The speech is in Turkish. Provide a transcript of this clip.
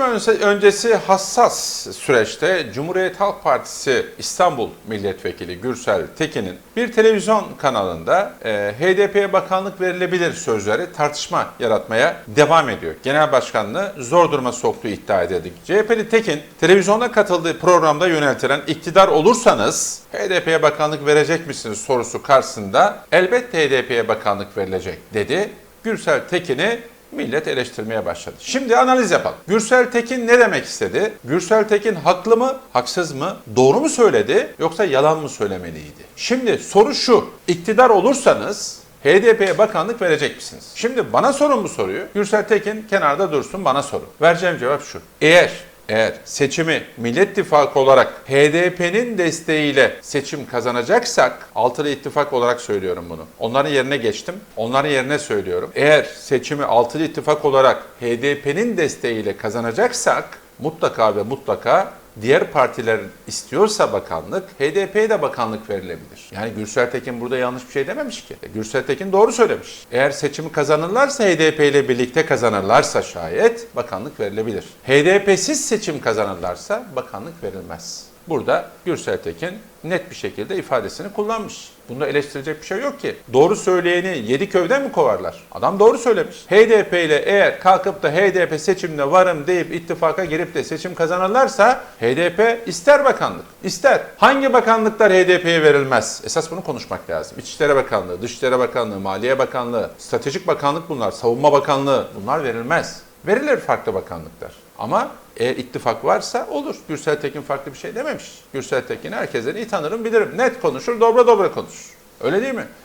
önce- öncesi hassas süreçte Cumhuriyet Halk Partisi İstanbul Milletvekili Gürsel Tekin'in bir televizyon kanalında e, HDP'ye bakanlık verilebilir sözleri tartışma yaratmaya devam ediyor. Genel başkanlığı zor duruma soktuğu iddia edildi. CHP'li Tekin televizyonda katıldığı programda yöneltilen iktidar olursanız HDP'ye bakanlık verecek misiniz sorusu karşısında elbette HDP'ye bakanlık verilecek dedi. Gürsel Tekin'i millet eleştirmeye başladı. Şimdi analiz yapalım. Gürsel Tekin ne demek istedi? Gürsel Tekin haklı mı, haksız mı, doğru mu söyledi yoksa yalan mı söylemeliydi? Şimdi soru şu. İktidar olursanız HDP'ye bakanlık verecek misiniz? Şimdi bana sorun bu soruyu. Gürsel Tekin kenarda dursun bana sorun. Vereceğim cevap şu. Eğer eğer seçimi Millet İttifakı olarak HDP'nin desteğiyle seçim kazanacaksak, altılı ittifak olarak söylüyorum bunu. Onların yerine geçtim. Onların yerine söylüyorum. Eğer seçimi altılı ittifak olarak HDP'nin desteğiyle kazanacaksak mutlaka ve mutlaka diğer partiler istiyorsa bakanlık, HDP'ye de bakanlık verilebilir. Yani Gürsel Tekin burada yanlış bir şey dememiş ki. E, Gürsel Tekin doğru söylemiş. Eğer seçimi kazanırlarsa HDP ile birlikte kazanırlarsa şayet bakanlık verilebilir. HDP'siz seçim kazanırlarsa bakanlık verilmez. Burada Gürsel Tekin net bir şekilde ifadesini kullanmış. Bunda eleştirecek bir şey yok ki. Doğru söyleyeni yedi kövden mi kovarlar? Adam doğru söylemiş. HDP ile eğer kalkıp da HDP seçimde varım deyip ittifaka girip de seçim kazanırlarsa HDP ister bakanlık, ister. Hangi bakanlıklar HDP'ye verilmez? Esas bunu konuşmak lazım. İçişleri Bakanlığı, Dışişleri Bakanlığı, Maliye Bakanlığı, Stratejik Bakanlık bunlar, Savunma Bakanlığı bunlar verilmez. Verilir farklı bakanlıklar. Ama eğer ittifak varsa olur. Gürsel Tekin farklı bir şey dememiş. Gürsel Tekin herkesten iyi tanırım bilirim. Net konuşur, dobra dobra konuşur. Öyle değil mi?